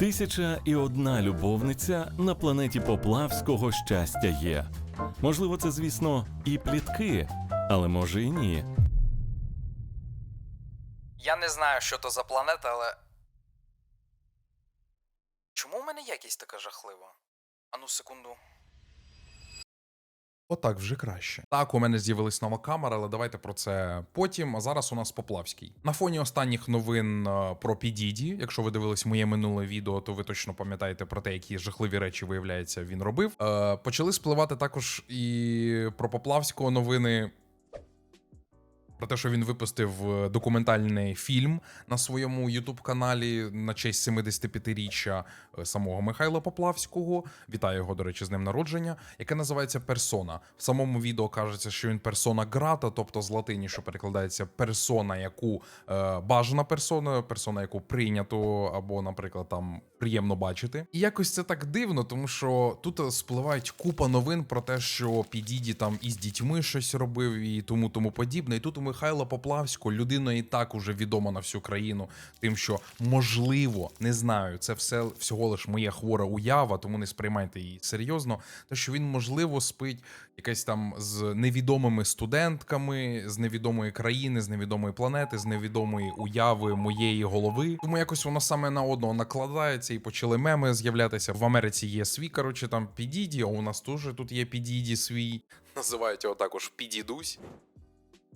Тисяча і одна любовниця на планеті Поплавського щастя є. Можливо, це, звісно, і плітки, але може і ні. Я не знаю, що то за планета, але. Чому в мене якість така жахлива? Ану, секунду. Отак вже краще. Так, у мене з'явилась нова камера, але давайте про це потім. А зараз у нас Поплавський. На фоні останніх новин е, про Підіді. Якщо ви дивились моє минуле відео, то ви точно пам'ятаєте про те, які жахливі речі, виявляється, він робив. Е, почали спливати також і про Поплавського новини. Про те, що він випустив е, документальний фільм на своєму ютуб-каналі на честь 75-річчя е, самого Михайла Поплавського. Вітаю його, до речі, з ним народження, яке називається Персона. В самому відео кажеться, що він персона грата, тобто з латині, що перекладається персона, яку е, бажана персона, персона, яку прийнято, або, наприклад, там приємно бачити. І якось це так дивно, тому що тут е, спливають купа новин про те, що Підіді там із дітьми щось робив і тому тому подібне. І тут у Михайла Поплавського людина і так уже відома на всю країну, тим, що можливо, не знаю, це все всього лиш моя хвора уява, тому не сприймайте її серйозно. Те, що він можливо спить якесь там з невідомими студентками з невідомої країни, з невідомої планети, з невідомої уяви моєї голови. Тому якось воно саме на одного накладається і почали меми з'являтися. В Америці є свій, коротше, там Підіді, а у нас теж тут є Підіді свій. Називають його також Підідусь.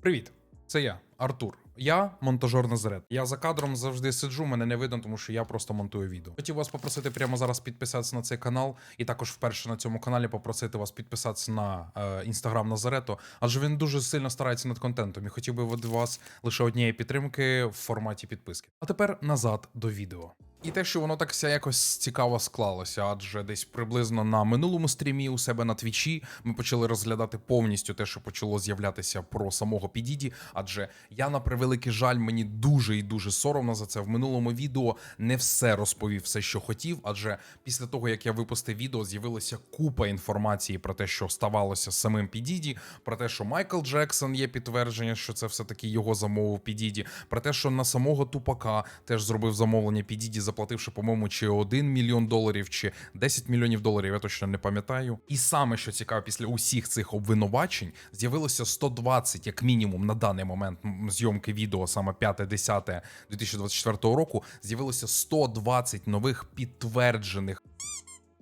Привіт, це я, Артур. Я монтажер Назарет. Я за кадром завжди сиджу, мене не видно, тому що я просто монтую відео. Хотів вас попросити прямо зараз підписатися на цей канал, і також вперше на цьому каналі попросити вас підписатися на е, інстаграм Назарету, адже він дуже сильно старається над контентом і хотів би від вас лише однієї підтримки в форматі підписки. А тепер назад до відео. І те, що воно так ся якось цікаво склалося, адже десь приблизно на минулому стрімі у себе на твічі ми почали розглядати повністю те, що почало з'являтися про самого Підіді. Адже я на превеликий жаль, мені дуже і дуже соромно за це. В минулому відео не все розповів, все, що хотів. Адже після того, як я випустив відео, з'явилася купа інформації про те, що ставалося з самим Підіді, про те, що Майкл Джексон є підтвердження, що це все таки його замовив Підіді, про те, що на самого Тупака теж зробив замовлення Підіді, заплативши, по-моєму, чи 1 мільйон доларів, чи 10 мільйонів доларів, я точно не пам'ятаю. І саме що цікаво, після усіх цих обвинувачень з'явилося 120, як мінімум, на даний момент зйомки відео, саме 5-10 2024 року, з'явилося 120 нових підтверджених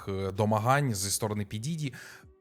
е, домагань зі сторони Підіді.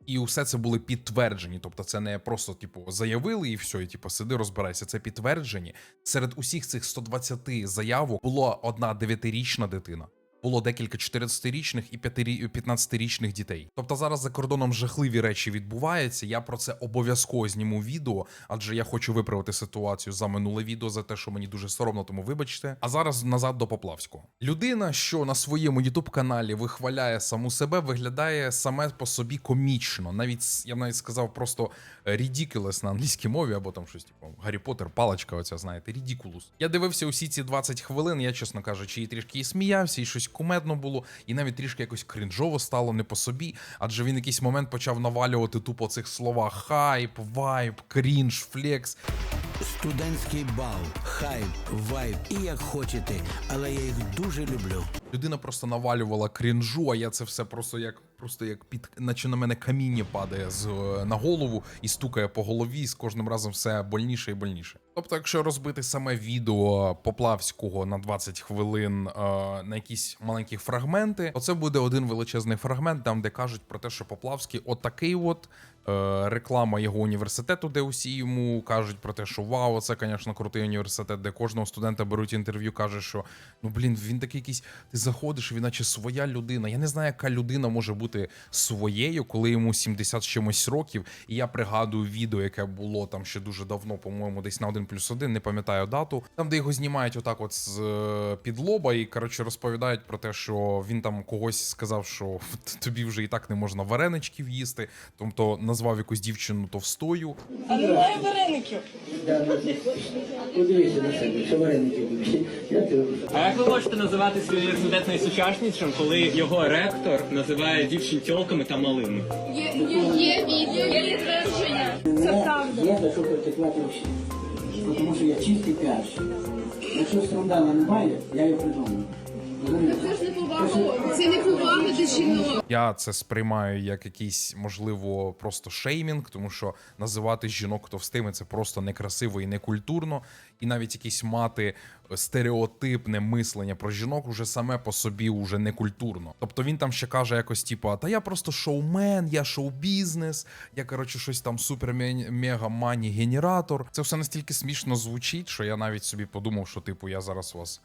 І усе це були підтверджені. Тобто, це не просто, типу, заявили і все, і типу, сиди, розбирайся. Це підтверджені. Серед усіх цих 120 заявок була одна 9-річна дитина. Було декілька 14-річних і 5-рі- 15-річних дітей. Тобто зараз за кордоном жахливі речі відбуваються. Я про це обов'язково зніму відео, адже я хочу виправити ситуацію за минуле відео за те, що мені дуже соромно, тому вибачте. А зараз назад до Поплавського. Людина, що на своєму ютуб каналі вихваляє саму себе, виглядає саме по собі комічно. Навіть я б навіть сказав просто ridiculous на англійській мові, або там щось типу Гаррі Поттер, паличка, оця знаєте, ridiculous. Я дивився усі ці 20 хвилин. Я, чесно кажучи, і трішки і сміявся, і щось кумедно було, і навіть трішки якось крінжово стало не по собі. Адже він якийсь момент почав навалювати тупо цих слова хайп, вайп, крінж, флекс. Студентський бал, хайп, вайб і як хочете, але я їх дуже люблю. Людина просто навалювала крінжу, а я це все просто як просто як під наче на мене каміння падає з е, на голову і стукає по голові, і з кожним разом все больніше і больніше. Тобто, якщо розбити саме відео Поплавського на 20 хвилин е, на якісь маленькі фрагменти, оце буде один величезний фрагмент, там де кажуть про те, що Поплавський отакий от. Е, реклама його університету, де усі йому кажуть про те, що вау, це, звісно, крутий університет, де кожного студента беруть інтерв'ю, каже, що ну блін, він такий якийсь. Ти заходиш, він наче своя людина. Я не знаю, яка людина може бути своєю, коли йому 70 з чимось років. І я пригадую відео, яке було там ще дуже давно, по-моєму, десь на 1 плюс 1, не пам'ятаю дату. Там, де його знімають отак, от з е, під лоба, і коротше розповідають про те, що він там когось сказав, що тобі вже і так не можна вареничків їсти. Тобто назвав якусь дівчину товстою. А немає вареників. Подивися на себе, що вареники будуть. А як ви можете називати свій університет найсучаснішим, коли його ректор називає дівчин тілками та малими? Є, є, є відео, є підтвердження. Це правда. Є за що протекла гроші. Тому що я чистий піарщик. Якщо скандалу немає, я його придумаю. Розумієш? Я це сприймаю як якийсь, можливо, просто шеймінг, тому що називати жінок товстими це просто некрасиво і некультурно. І навіть якісь мати стереотипне мислення про жінок уже саме по собі уже некультурно. Тобто він там ще каже якось, типу, та я просто шоумен, я шоу-бізнес, я коротше щось там супер мега мані генератор. Це все настільки смішно звучить, що я навіть собі подумав, що типу я зараз вас.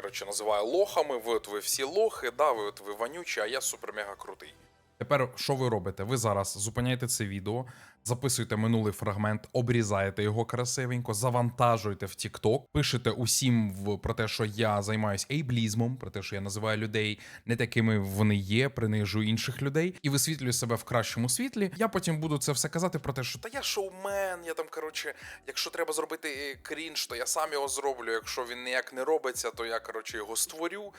Коротше, називає лохами, ви от ви всі лохи, да, ви от ви вонючі, а я супер мега крутий. Тепер що ви робите? Ви зараз зупиняєте це відео, записуєте минулий фрагмент, обрізаєте його красивенько, завантажуєте в TikTok, пишете усім в про те, що я займаюсь ейблізмом, про те, що я називаю людей не такими вони є, принижую інших людей і висвітлюю себе в кращому світлі. Я потім буду це все казати про те, що та я шоумен, я там коротше, якщо треба зробити е, крінж, то я сам його зроблю. Якщо він ніяк не робиться, то я коротше його створю.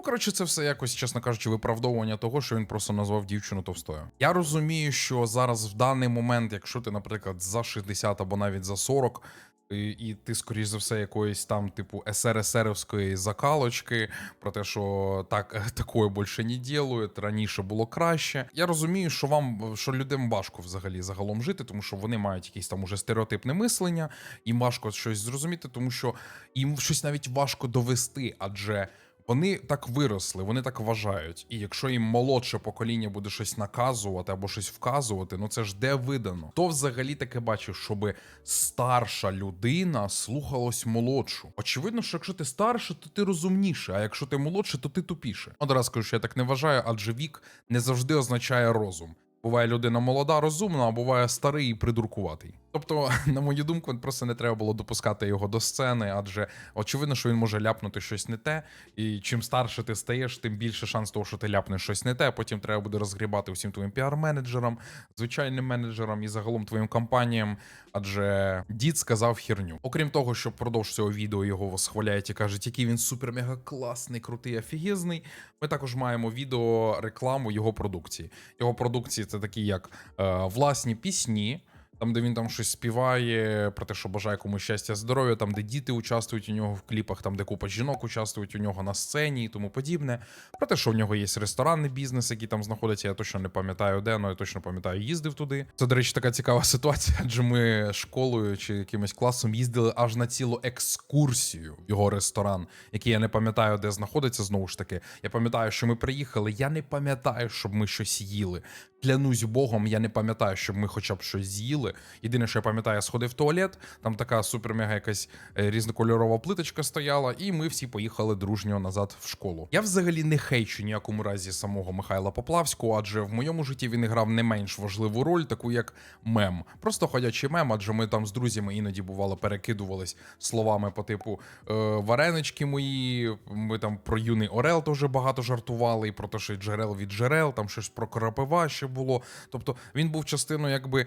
Ну, коротше, це все якось, чесно кажучи, виправдовування того, що він просто назвав дівчину товстою. Я розумію, що зараз в даний момент, якщо ти, наприклад, за 60 або навіть за 40, і, і ти, скоріш за все, якоїсь там, типу, СРСРівської закалочки, про те, що так такое більше не ділають, раніше було краще. Я розумію, що вам що людям важко взагалі загалом жити, тому що вони мають якесь там уже стереотипне мислення, їм важко щось зрозуміти, тому що їм щось навіть важко довести, адже. Вони так виросли, вони так вважають. І якщо їм молодше покоління буде щось наказувати або щось вказувати, ну це ж де видано. Хто взагалі таке бачив, щоб старша людина слухалась молодшу? Очевидно, що якщо ти старше, то ти розумніше, а якщо ти молодше, то ти тупіше. Одразу скажу, що я так не вважаю, адже вік не завжди означає розум. Буває людина молода, розумна, а буває старий і придуркуватий. Тобто, на мою думку, просто не треба було допускати його до сцени, адже очевидно, що він може ляпнути щось не те. І чим старше ти стаєш, тим більше шанс того, що ти ляпнеш щось не те. Потім треба буде розгрібати усім твоїм піар-менеджерам, звичайним менеджерам і загалом твоїм компаніям. Адже дід сказав херню. Окрім того, що впродовж цього відео його восхваляють і кажуть, який він супер мега класний, крутий, офігезний. Ми також маємо відео рекламу його продукції. Його продукції це такі як е, власні пісні. Там, де він там щось співає про те, що бажає комусь щастя, здоров'я, там, де діти участвують у нього в кліпах, там, де купа жінок участвують у нього на сцені і тому подібне. Про те, що в нього є ресторанний бізнес, який там знаходиться. Я точно не пам'ятаю, де, але я точно пам'ятаю, їздив туди. Це, до речі, така цікава ситуація, адже ми школою чи якимось класом їздили аж на цілу екскурсію його ресторан, який я не пам'ятаю, де знаходиться знову ж таки. Я пам'ятаю, що ми приїхали. Я не пам'ятаю, щоб ми щось їли. Клянусь Богом, я не пам'ятаю, щоб ми хоча б щось з'їли. Єдине, що я пам'ятаю, я сходив в туалет, там така супер-мега якась е, різнокольорова плиточка стояла, і ми всі поїхали дружньо назад в школу. Я взагалі не хейчу ніякому разі самого Михайла Поплавського, адже в моєму житті він грав не менш важливу роль, таку як мем. Просто ходячий мем, адже ми там з друзями іноді бувало перекидувались словами по типу е, варенички мої. Ми там про юний Орел теж багато жартували, і про те, що джерел від джерел, там щось про крапива ще було. Тобто він був частиною якби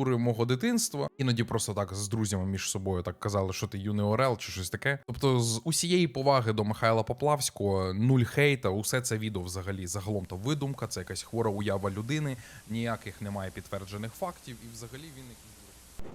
мем-культури мого дитинства. Іноді просто так з друзями між собою так казали, що ти юний Орел чи щось таке. Тобто, з усієї поваги до Михайла Поплавського, нуль хейта, усе це відео взагалі загалом то видумка, це якась хвора уява людини, ніяких немає підтверджених фактів, і взагалі він якийсь.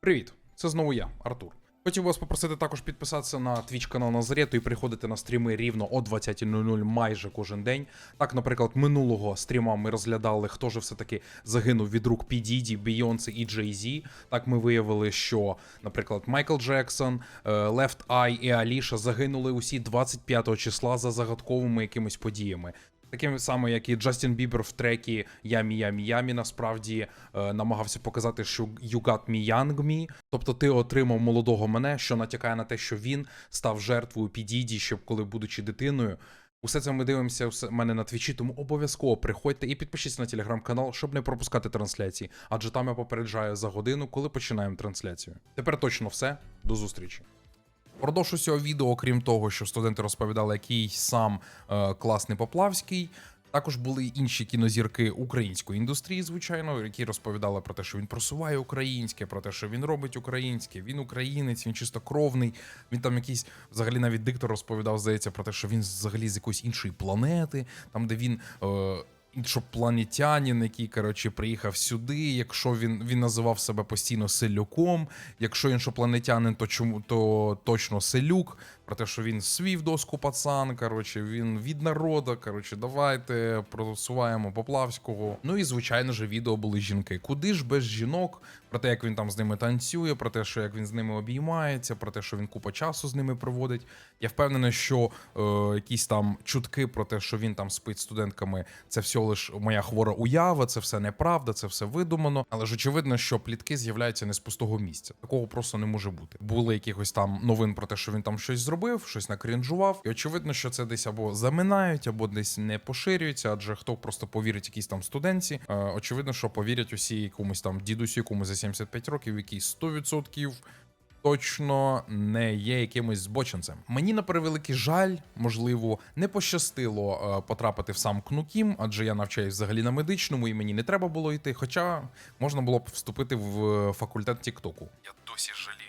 Привіт, це знову я, Артур. Хотів вас попросити також підписатися на Twitch канал Назарету і приходити на стріми рівно о 20.00 майже кожен день. Так, наприклад, минулого стріма ми розглядали, хто ж все-таки загинув від рук P. Diddy, і Jay-Z. Так ми виявили, що, наприклад, Майкл Джексон, Left Eye і Аліша загинули усі 25 числа за загадковими якимись подіями. Таким самим, як і Джастін Бібер в трекі Ямі Ямі Ямі насправді е, намагався показати, що You got me young me. Тобто ти отримав молодого мене, що натякає на те, що він став жертвою підіді, щоб коли будучи дитиною. Усе це ми дивимося у мене на твічі, тому обов'язково приходьте і підпишіться на телеграм-канал, щоб не пропускати трансляції, адже там я попереджаю за годину, коли починаємо трансляцію. Тепер точно все. До зустрічі. Продовж усього відео, окрім того, що студенти розповідали, який сам е, класний Поплавський. Також були інші кінозірки української індустрії, звичайно, які розповідали про те, що він просуває українське, про те, що він робить українське, він українець, він чистокровний. Він там якийсь взагалі навіть диктор розповідав, здається, про те, що він взагалі з якоїсь іншої планети, там де він. Е, іншопланетянин, який коротше приїхав сюди. Якщо він він називав себе постійно селюком, якщо іншопланетянин, то чому то точно селюк. Про те, що він свів доску пацан. Коротше, він від народу. Коротше, давайте просуваємо Поплавського. Ну і звичайно ж, відео були жінки. Куди ж без жінок? Про те, як він там з ними танцює, про те, що як він з ними обіймається, про те, що він купа часу з ними проводить. Я впевнений, що е, якісь там чутки про те, що він там спить студентками, це все лише моя хвора уява, це все неправда, це все видумано. Але ж очевидно, що плітки з'являються не з пустого місця. Такого просто не може бути. Були якихось там новин про те, що він там щось зробив, щось накрінжував. І очевидно, що це десь або заминають, або десь не поширюється. Адже хто просто повірить якійсь там студентці, е, очевидно, що повірять усі якомусь там дідусю, якому за 75 років, який 100% точно не є якимось збочинцем. Мені на превеликий жаль, можливо, не пощастило е, потрапити в сам КНУКІМ, адже я навчаюсь взагалі на медичному, і мені не треба було йти. Хоча можна було б вступити в е, факультет Тіктоку. Я досі жалію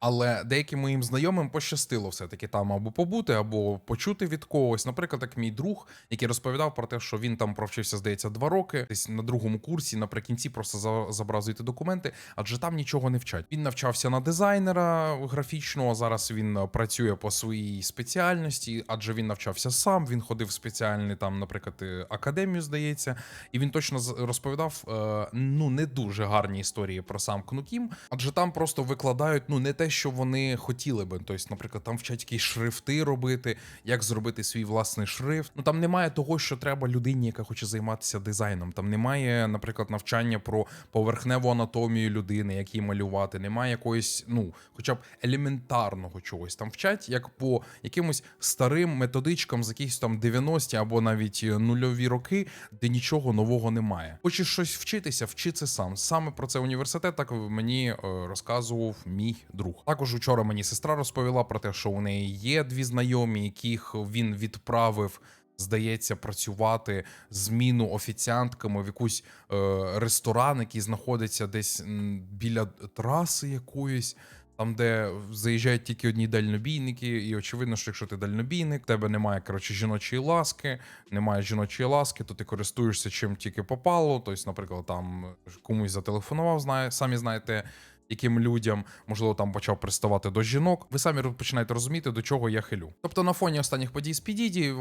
Але деяким моїм знайомим пощастило все-таки там або побути, або почути від когось. Наприклад, як мій друг, який розповідав про те, що він там провчився, здається, два роки, десь на другому курсі, наприкінці просто за- забрав документи, адже там нічого не вчать. Він навчався на дизайнера графічного. Зараз він працює по своїй спеціальності, адже він навчався сам. Він ходив в спеціальний там, наприклад, е, академію, здається, і він точно розповідав е, ну не дуже гарні історії про сам Кнукім, адже там просто викладають ну не те, що вони хотіли би. Тобто, наприклад, там вчать якісь шрифти робити, як зробити свій власний шрифт. Ну там немає того, що треба людині, яка хоче займатися дизайном. Там немає, наприклад, навчання про поверхневу анатомію людини, як її малювати. Немає якоїсь, ну, хоча б елементарного чогось. Там вчать як по якимось старим методичкам з якихось там 90-ті або навіть е, нульові роки, де нічого нового немає. Хочеш щось вчитися, вчи це сам. Саме про це університет так мені е, розказував мій друг. Також учора мені сестра розповіла про те, що у неї є дві знайомі, яких він відправив. Здається, працювати зміну офіціантками в якийсь е, ресторан, який знаходиться десь біля траси якоїсь, там, де заїжджають тільки одні дальнобійники, і очевидно, що якщо ти дальнобійник, тебе немає коротше жіночої ласки, немає жіночої ласки, то ти користуєшся чим тільки попало. Тобто, наприклад, там комусь зателефонував, знає, самі знаєте. Яким людям можливо там почав приставати до жінок, ви самі починаєте розуміти, до чого я хилю. Тобто на фоні останніх подій з Підіді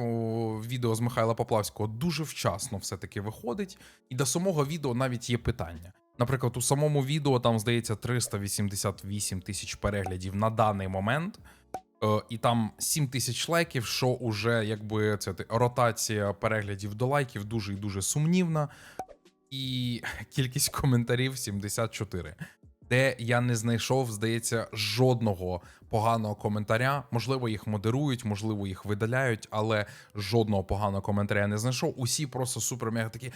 відео з Михайла Поплавського дуже вчасно все-таки виходить, і до самого відео навіть є питання. Наприклад, у самому відео там здається 388 тисяч переглядів на даний момент. Е, і там 7 тисяч лайків, що уже якби це ротація переглядів до лайків дуже і дуже сумнівна. І кількість коментарів 74. Де я не знайшов, здається, жодного поганого коментаря. Можливо, їх модерують, можливо, їх видаляють, але жодного поганого коментаря я не знайшов. Усі просто супер мега такі.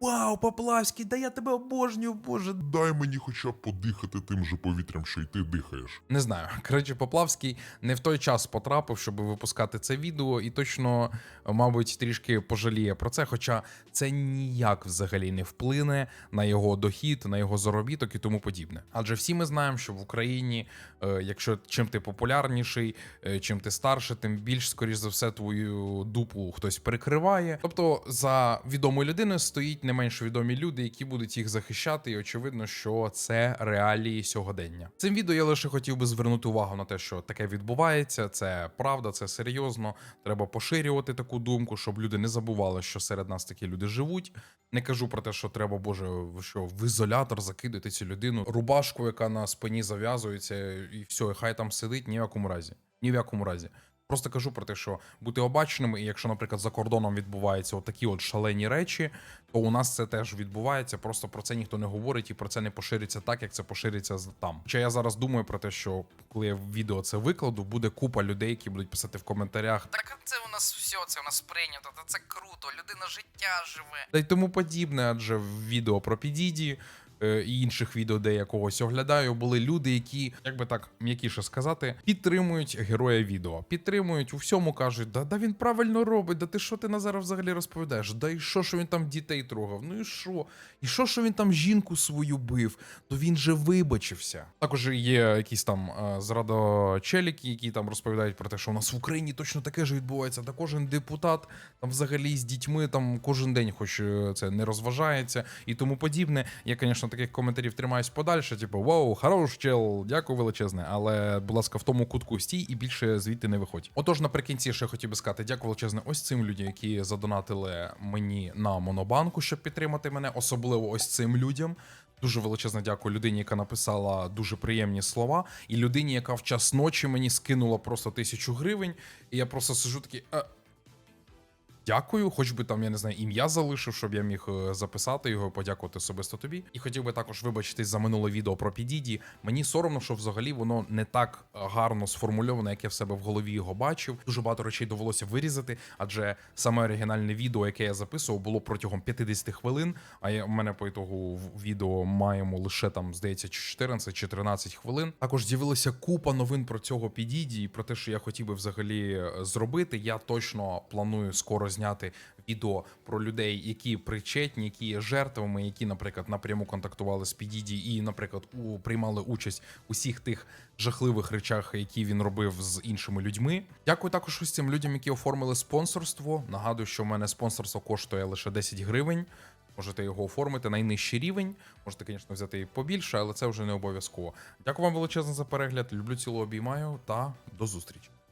Вау, Поплавський, да я тебе обожнюю, боже. Дай мені хоча б подихати тим же повітрям, що й ти дихаєш. Не знаю. Коротше, Поплавський не в той час потрапив, щоб випускати це відео, і точно, мабуть, трішки пожаліє про це. Хоча це ніяк взагалі не вплине на його дохід, на його заробіток і тому подібне. Адже всі ми знаємо, що в Україні, е, якщо чим ти популярніший, е, чим ти старше, тим більш, скоріш за все, твою дупу хтось перекриває. Тобто за відомою людиною стоїть не менш відомі люди, які будуть їх захищати, і очевидно, що це реалії сьогодення. Цим відео я лише хотів би звернути увагу на те, що таке відбувається. Це правда, це серйозно. Треба поширювати таку думку, щоб люди не забували, що серед нас такі люди живуть. Не кажу про те, що треба, боже, що в ізолятор закидати цю людину, рубашку, яка на спині зав'язується, і все, і хай там сидить. Ні в якому разі. Ні в якому разі. Просто кажу про те, що бути обачними, і якщо, наприклад, за кордоном відбуваються отакі от шалені речі, то у нас це теж відбувається. Просто про це ніхто не говорить і про це не пошириться так, як це пошириться там. Хоча я зараз думаю про те, що коли я в відео це викладу, буде купа людей, які будуть писати в коментарях. Так це у нас все, це у нас прийнято, та це круто, людина життя живе. Та й тому подібне, адже в відео про Підіді і інших відео, де я когось оглядаю, були люди, які, як би так м'якіше сказати, підтримують героя відео. Підтримують у всьому кажуть, да, да він правильно робить, да ти що ти Назара взагалі розповідаєш? Да і що, що він там дітей трогав? Ну і що? І що, що він там жінку свою бив? То він же вибачився. Також є якісь там е, зрадочеліки, які там розповідають про те, що у нас в Україні точно таке ж відбувається. Та кожен депутат там взагалі з дітьми там кожен день, хоч е, це не розважається і тому подібне. Я, звісно, звісно, таких коментарів тримаюсь подальше, типу, вау, хорош чел, дякую величезне. Але, будь ласка, в тому кутку стій і більше звідти не виходь. Отож, наприкінці ще хотів би сказати, дякую величезне ось цим людям, які задонатили мені на монобанку, щоб підтримати мене, особливо ось цим людям. Дуже величезне дякую людині, яка написала дуже приємні слова, і людині, яка в час ночі мені скинула просто тисячу гривень. І я просто сижу такий. «Е, Дякую, хоч би там, я не знаю, ім'я залишив, щоб я міг е, записати його, подякувати особисто тобі. І хотів би також вибачитись за минуле відео про підіді. Мені соромно, що взагалі воно не так е, гарно сформульоване, як я в себе в голові його бачив. Дуже багато речей довелося вирізати, адже саме оригінальне відео, яке я записував, було протягом 50 хвилин. А я, у мене по ітогу в відео маємо лише там, здається, 14 чи 13 хвилин. Також з'явилася купа новин про цього підіді і про те, що я хотів би взагалі е, зробити. Я точно планую скоро зняти відео про людей, які причетні, які є жертвами, які, наприклад, напряму контактували з Підіді і, наприклад, у приймали участь у всіх тих жахливих речах, які він робив з іншими людьми. Дякую також цим людям, які оформили спонсорство. Нагадую, що в мене спонсорство коштує лише 10 гривень. Можете його оформити найнижчий рівень. Можете, звісно, взяти і побільше, але це вже не обов'язково. Дякую вам величезно за перегляд. Люблю цілу обіймаю та до зустрічі.